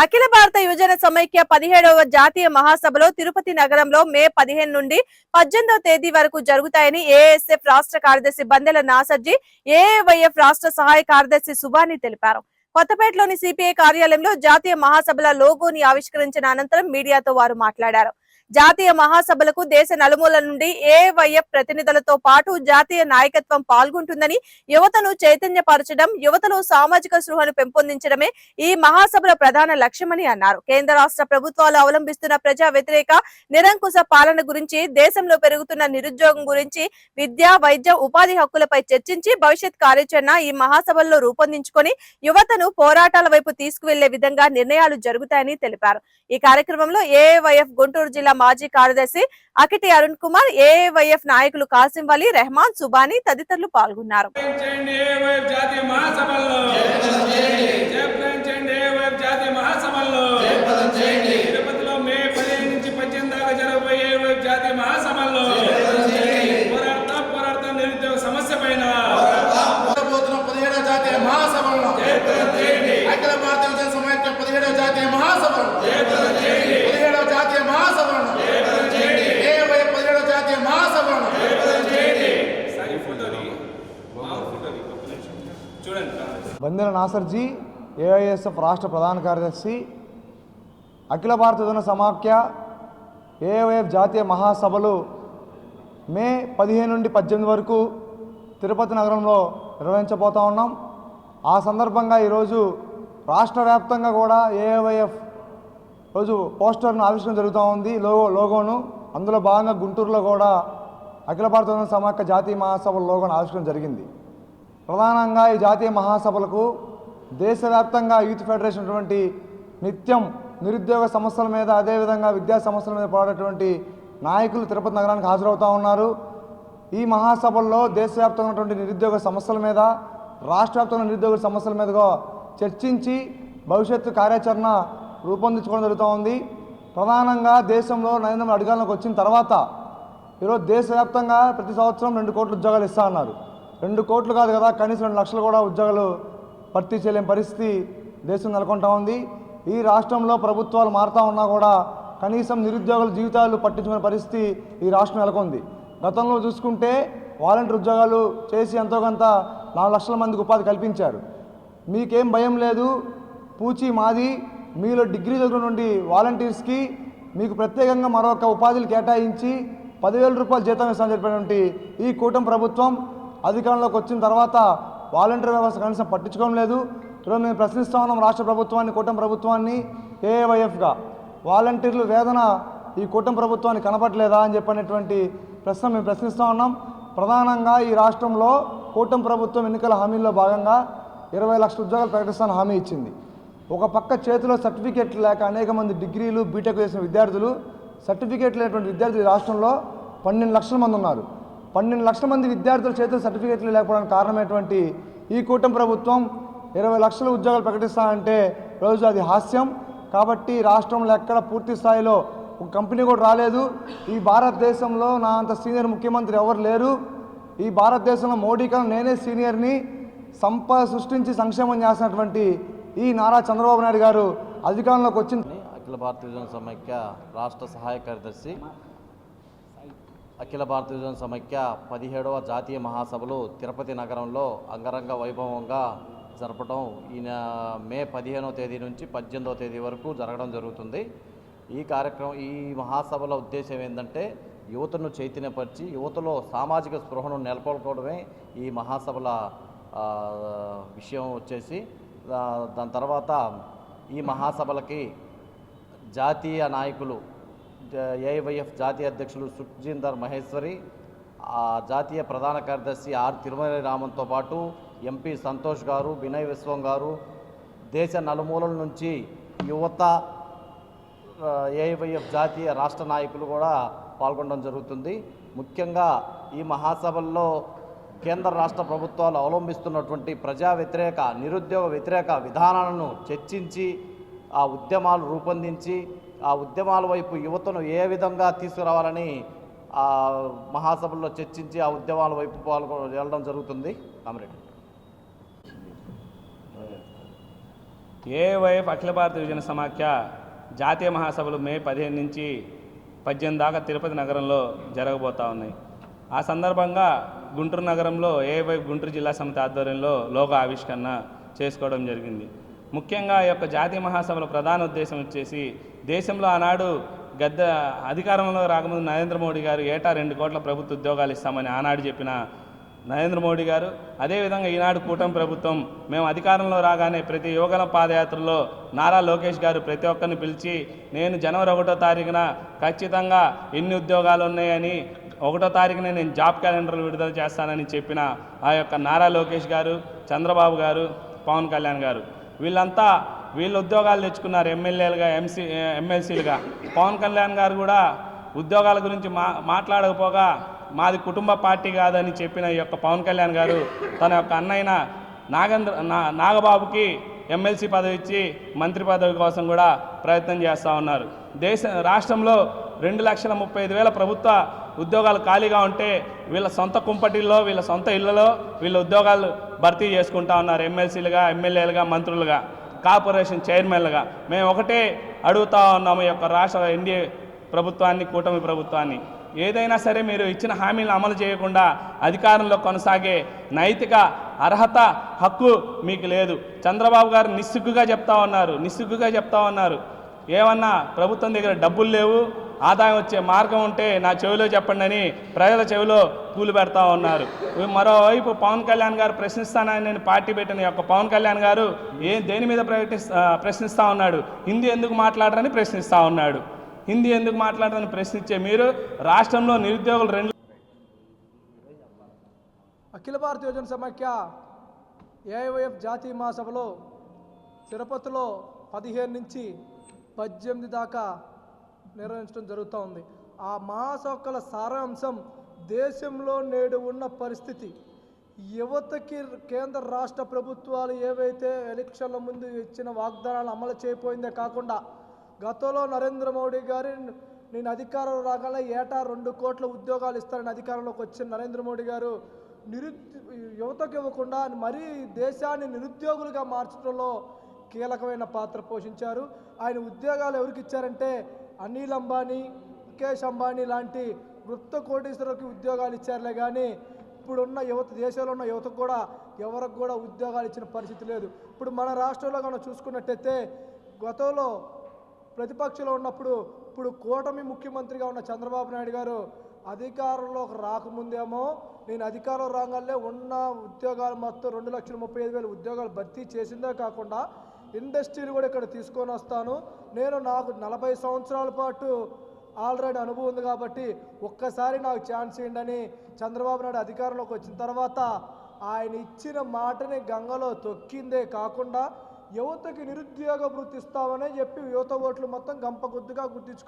అఖిల భారత యువజన సమైక్య పదిహేడవ జాతీయ మహాసభలో తిరుపతి నగరంలో మే పదిహేను నుండి పద్దెనిమిదవ తేదీ వరకు జరుగుతాయని ఏఎస్ఎఫ్ రాష్ట్ర కార్యదర్శి బందెల నాసర్జీ ఏఏవైఎఫ్ రాష్ట్ర సహాయ కార్యదర్శి సుభాని తెలిపారు. కొత్తపేటలోని సిపిఐ కార్యాలయంలో జాతీయ మహాసభల లోగోని ఆవిష్కరించిన అనంతరం మీడియాతో వారు మాట్లాడారు. జాతీయ మహాసభలకు దేశ నలుమూల నుండి ఏవైఎఫ్ ప్రతినిధులతో పాటు జాతీయ నాయకత్వం పాల్గొంటుందని యువతను చైతన్యపరచడం యువతలో సామాజిక స్పృహను పెంపొందించడమే ఈ మహాసభల ప్రధాన లక్ష్యమని అన్నారు. కేంద్ర రాష్ట్ర ప్రభుత్వాలు అవలంబిస్తున్న ప్రజా వ్యతిరేక నిరంకుశ పాలన గురించి దేశంలో పెరుగుతున్న నిరుద్యోగం గురించి విద్య వైద్య ఉపాధి హక్కులపై చర్చించి భవిష్యత్ కార్యాచరణ ఈ మహాసభల్లో రూపొందించుకొని యువతను పోరాటాల వైపు తీసుకువెళ్ళే విధంగా నిర్ణయాలు జరుగుతాయని తెలిపారు. ఈ కార్యక్రమంలో ఏవైఎఫ్ గుంటూరు జిల్లా మాజీ కార్యదర్శి అకిటి అరుణ్ కుమార్ ఏఐవైఎఫ్ నాయకులు కాసిం వలి రెహమాన్ సుబాని తదితరులు పాల్గొన్నారు. చేయండి ఏవైఎఫ్ జాతీయ మహాసభల్లో. జయప్రదం చేయండి ఏవైఎఫ్ జాతీయ మహాసభల్లో తిరుపతిలో మే పదిహేను నుంచి పద్దెనిమిది దాకా జరగబోయే ఏవైఎఫ్ జాతీయ మహాసభల్లో పోరాడతాం పోరాడతాం నిరుద్యోగ సమస్య పైన జరగబోతున్న పదిహేడవ జాతీయ మహాసభలను అఖిల భారత విజయ సమైక్య పదిహేడవ జాతీయ మహాసభలను పదిహేడవ జాతీయ మహాసభలను ఏవై పదిహేడవ జాతీయ మహాసభలను సార్ ఈ ఫోటోని మా ఫోటోని ఒక్క నిమిషం. చూడండి బందెల నాసర్జీ ఏఐఎస్ఎఫ్ రాష్ట్ర ప్రధాన కార్యదర్శి అఖిల భారత జన సమాఖ్య ఏఐఎఫ్ జాతీయ మహాసభలు మే పదిహేను నుండి పద్దెనిమిది వరకు తిరుపతి నగరంలో నిర్వహించబోతా ఉన్నాం. ఆ సందర్భంగా ఈరోజు రాష్ట్ర వ్యాప్తంగా కూడా ఏఐఎఫ్ రోజు పోస్టర్ను ఆవిష్కరణ జరుగుతూ ఉంది. లోగో లోగోను అందులో భాగంగా గుంటూరులో కూడా అఖిల భారత సమాఖ్య జాతీయ మహాసభల లోగోను ఆవిష్కరణ జరిగింది. ప్రధానంగా ఈ జాతీయ మహాసభలకు దేశవ్యాప్తంగా యూత్ ఫెడరేషన్ అటువంటి నిత్యం నిరుద్యోగ సమస్యల మీద అదేవిధంగా విద్యా సమస్యల మీద పోరాడేటువంటి నాయకులు తిరుపతి నగరానికి హాజరవుతూ ఉన్నారు. ఈ మహాసభల్లో దేశవ్యాప్తంగా ఉన్నటువంటి నిరుద్యోగ సమస్యల మీద రాష్ట్ర వ్యాప్తంగా నిరుద్యోగ సమస్యల మీదగా చర్చించి భవిష్యత్తు కార్యాచరణ రూపొందించుకోవడం జరుగుతూ ఉంది. ప్రధానంగా దేశంలో నరేంద్ర మోడీ అధికారంలోకి వచ్చిన తర్వాత ఈరోజు దేశవ్యాప్తంగా ప్రతి సంవత్సరం రెండు కోట్ల ఉద్యోగాలు ఇస్తా అన్నారు. రెండు కోట్లు కాదు కదా కనీసం రెండు లక్షలు కూడా ఉద్యోగాలు భర్తీ చేయలేని పరిస్థితి దేశం నెలకొంటా ఉంది. ఈ రాష్ట్రంలో ప్రభుత్వాలు మారుతా ఉన్నా కూడా కనీసం నిరుద్యోగుల జీవితాలు పట్టించుకునే పరిస్థితి ఈ రాష్ట్రం నెలకొంది. గతంలో చూసుకుంటే వాలంటీర్ ఉద్యోగాలు చేసి ఎంతో కొంత నాలుగు లక్షల మందికి ఉపాధి కల్పించారు. మీకేం భయం లేదు పూచి మాది మీలో డిగ్రీ దగ్గర నుండి వాలంటీర్స్కి మీకు ప్రత్యేకంగా మరొక ఉపాధులు కేటాయించి పదివేల రూపాయలు జీతం ఇస్తామని చెప్పినటువంటి ఈ కూటమి ప్రభుత్వం అధికారంలోకి వచ్చిన తర్వాత వాలంటీర్ వ్యవస్థ కనీసం పట్టించుకోవడం లేదు. ఈరోజు మేము ప్రశ్నిస్తా ఉన్నాం రాష్ట్ర ప్రభుత్వాన్ని కూటమి ప్రభుత్వాన్ని ఏఏవైఎఫ్గా వాలంటీర్లు వేదన ఈ కూటమి ప్రభుత్వానికి కనపట్లేదా అని చెప్పినటువంటి ప్రశ్న మేము ప్రశ్నిస్తూ ఉన్నాం. ప్రధానంగా ఈ రాష్ట్రంలో కూటమి ప్రభుత్వం ఎన్నికల హామీల్లో భాగంగా ఇరవై లక్షల ఉద్యోగాలు ప్రకటిస్తాను హామీ ఇచ్చింది. ఒక పక్క చేతిలో సర్టిఫికేట్లు లేక అనేక మంది డిగ్రీలు బీటెక్ చేసిన విద్యార్థులు సర్టిఫికేట్ లేనటువంటి విద్యార్థులు రాష్ట్రంలో పన్నెండు లక్షల మంది ఉన్నారు. పన్నెండు లక్షల మంది విద్యార్థుల చేతులు సర్టిఫికేట్లు లేకపోవడానికి కారణమైనటువంటి ఈ కూటమి ప్రభుత్వం ఇరవై లక్షల ఉద్యోగాలు ప్రకటిస్తానంటే రోజు అది హాస్యం. కాబట్టి రాష్ట్రంలో ఎక్కడ పూర్తి స్థాయిలో ఒక కంపెనీ కూడా రాలేదు. ఈ భారతదేశంలో నా అంత సీనియర్ ముఖ్యమంత్రి ఎవరు లేరు. ఈ భారతదేశంలో మోడీ కన్నా నేనే సీనియర్ని సంపద సృష్టించి సంక్షేమం చేసినటువంటి ఈ నారా చంద్రబాబు నాయుడు గారు అధికారంలోకి వచ్చిన అఖిల భారత విజన సమైక్య రాష్ట్ర సహాయ కార్యదర్శి అఖిల భారత విజన సమైక్య పదిహేడవ జాతీయ మహాసభలు తిరుపతి నగరంలో అంగరంగ వైభవంగా జరపడం ఈయన మే పదిహేనవ తేదీ నుంచి పద్దెనిమిదవ తేదీ వరకు జరగడం జరుగుతుంది. ఈ కార్యక్రమం ఈ మహాసభల ఉద్దేశం ఏంటంటే యువతను చైతన్యపరిచి యువతలో సామాజిక స్పృహను నెలకొల్పడమే ఈ మహాసభల విషయం వచ్చేసి దాని తర్వాత ఈ మహాసభలకి జాతీయ నాయకులు ఏఐవైఎఫ్ జాతీయ అధ్యక్షులు సుఖ్జీందర్ మహేశ్వరి జాతీయ ప్రధాన కార్యదర్శి ఆర్ తిరుమల రామన్తో పాటు ఎంపీ సంతోష్ గారు వినయ్ విశ్వం గారు దేశ నలుమూలల నుంచి యువత ఏఐవైఎఫ్ జాతీయ రాష్ట్ర నాయకులు కూడా పాల్గొనడం జరుగుతుంది. ముఖ్యంగా ఈ మహాసభల్లో కేంద్ర రాష్ట్ర ప్రభుత్వాలు అవలంబిస్తున్నటువంటి ప్రజా వ్యతిరేక నిరుద్యోగ వ్యతిరేక విధానాలను చర్చించి ఆ ఉద్యమాలు రూపొందించి ఆ ఉద్యమాల వైపు యువతను ఏ విధంగా తీసుకురావాలని ఆ మహాసభల్లో చర్చించి ఆ ఉద్యమాల వైపు పాల్గొ వెళ్ళడం జరుగుతుంది. కామరెడ్డి ఏవైఎఫ్ అఖిల భారత విజన సమాఖ్య జాతీయ మహాసభలు మే పదిహేను నుంచి పద్దెనిమిది దాకా తిరుపతి నగరంలో జరగబోతా ఉన్నాయి. ఆ సందర్భంగా గుంటూరు నగరంలో ఏవైఎఫ్ గుంటూరు జిల్లా సమితి ఆధ్వర్యంలో లోగో ఆవిష్కరణ చేసుకోవడం జరిగింది. ముఖ్యంగా ఈ యొక్క జాతీయ మహాసభల ప్రధాన ఉద్దేశం వచ్చేసి దేశంలో ఆనాడు గద్ద అధికారంలో రాకముందు నరేంద్ర మోడీ గారు ఏటా రెండు కోట్ల ప్రభుత్వ ఉద్యోగాలు ఇస్తామని ఆనాడు చెప్పిన నరేంద్ర మోడీ గారు అదేవిధంగా ఈనాడు కూటమి ప్రభుత్వం మేము అధికారంలో రాగానే ప్రతి యువగల పాదయాత్రలో నారా లోకేష్ గారు ప్రతి ఒక్కరిని పిలిచి నేను జనవరి ఒకటో తారీఖున ఖచ్చితంగా ఎన్ని ఉద్యోగాలు ఉన్నాయని ఒకటో తారీఖున నేను జాబ్ క్యాలెండర్లు విడుదల చేస్తానని చెప్పిన ఆ యొక్క నారా లోకేష్ గారు చంద్రబాబు గారు పవన్ కళ్యాణ్ గారు. వీళ్ళంతా వీళ్ళు ఉద్యోగాలు తెచ్చుకున్నారు ఎమ్మెల్యేలుగా ఎంసీ ఎమ్మెల్సీలుగా. పవన్ కళ్యాణ్ గారు కూడా ఉద్యోగాల గురించి మా మాట్లాడకపోగా మాది కుటుంబ పార్టీ కాదని చెప్పిన ఈ యొక్క పవన్ కళ్యాణ్ గారు తన యొక్క అన్నయ్యన నాగేంద్ర నా నాగబాబుకి ఎమ్మెల్సీ పదవి ఇచ్చి మంత్రి పదవి కోసం కూడా ప్రయత్నం చేస్తూ ఉన్నారు. దేశ రాష్ట్రంలో రెండు లక్షల ముప్పై ఐదు వేల ప్రభుత్వ ఉద్యోగాలు ఖాళీగా ఉంటే వీళ్ళ సొంత కుంపటిల్లో వీళ్ళ సొంత ఇళ్ళలో వీళ్ళ ఉద్యోగాలు భర్తీ చేసుకుంటా ఉన్నారు. ఎమ్మెల్సీలుగా ఎమ్మెల్యేలుగా మంత్రులుగా కార్పొరేషన్ చైర్మన్లుగా. మేము ఒకటే అడుగుతా ఉన్నాము ఈ యొక్క రాష్ట్ర ఎన్డీఏ ప్రభుత్వాన్ని కూటమి ప్రభుత్వాన్ని. ఏదైనా సరే మీరు ఇచ్చిన హామీలను అమలు చేయకుండా అధికారంలో కొనసాగే నైతిక అర్హత హక్కు మీకు లేదు. చంద్రబాబు గారు నిస్సిగ్గుగా చెప్తా ఉన్నారు. నిస్సిగ్గుగా చెప్తా ఉన్నారు. ఏమన్నా ప్రభుత్వం దగ్గర డబ్బులు లేవు ఆదాయం వచ్చే మార్గం ఉంటే నా చెవిలో చెప్పండి అని ప్రజల చెవిలో కూలు పెడతా ఉన్నారు. మరోవైపు పవన్ కళ్యాణ్ గారు ప్రశ్నిస్తానని నేను పార్టీ పెట్టిన యొక్క పవన్ కళ్యాణ్ గారు ఏ దేని మీద ప్రకటిస్తా ప్రశ్నిస్తూ ఉన్నాడు? హిందీ ఎందుకు మాట్లాడరని ప్రశ్నిస్తూ ఉన్నాడు. హిందీ ఎందుకు మాట్లాడరని ప్రశ్నించే మీరు రాష్ట్రంలో నిరుద్యోగులు రెండు అఖిల భారత యోజన సమాఖ్య ఏఐఎఫ్ జాతీయ మహాసభలో తిరుపతిలో పదిహేను నుంచి పద్దెనిమిది దాకా నిర్వహించడం జరుగుతూ ఉంది. ఆ మహాసభల సారాంశం దేశంలో నేడు ఉన్న పరిస్థితి. యువతకి కేంద్ర రాష్ట్ర ప్రభుత్వాలు ఏవైతే ఎలక్షన్ల ముందు ఇచ్చిన వాగ్దానాలు అమలు చేయబోయిందే కాకుండా గతంలో నరేంద్ర మోడీ గారి నేను అధికారంలో రాగానే ఏటా రెండు కోట్ల ఉద్యోగాలు ఇస్తానని అధికారంలోకి వచ్చిన నరేంద్ర మోడీ గారు నిరు యువతకు ఇవ్వకుండా మరీ దేశాన్ని నిరుద్యోగులుగా మార్చడంలో కీలకమైన పాత్ర పోషించారు. ఆయన ఉద్యోగాలు ఎవరికి ఇచ్చారంటే అనిల్ అంబానీ ముఖేష్ అంబానీ లాంటి వృత్త కోటీశ్వరులకు ఉద్యోగాలు ఇచ్చారులే కానీ ఇప్పుడున్న యువత దేశంలో ఉన్న యువతకు కూడా ఎవరికి కూడా ఉద్యోగాలు ఇచ్చిన పరిస్థితి లేదు. ఇప్పుడు మన రాష్ట్రంలో కనుక చూసుకున్నట్టయితే గతంలో ప్రతిపక్షంలో ఉన్నప్పుడు ఇప్పుడు కూటమి ముఖ్యమంత్రిగా ఉన్న చంద్రబాబు నాయుడు గారు అధికారంలోకి రాకముందేమో నేను అధికారం రాగానే ఉన్న ఉద్యోగాలు మొత్తం రెండు లక్షల ముప్పై ఐదు వేల ఉద్యోగాలు భర్తీ చేసిందే కాకుండా ఇండస్ట్రీలు కూడా ఇక్కడ తీసుకొని వస్తాను. నేను నాకు నలభై సంవత్సరాల పాటు ఆల్రెడీ అనుభవం ఉంది కాబట్టి ఒక్కసారి నాకు ఛాన్స్ ఇవ్వండి చంద్రబాబు నాయుడు అధికారంలోకి వచ్చిన తర్వాత ఆయన ఇచ్చిన మాటని గంగలో తొక్కిందే కాకుండా యువతకి నిరుద్యోగ వృత్తిస్తామనే చెప్పి యువత ఓట్లు మొత్తం గంప గుద్దుగా గుర్తించుకొని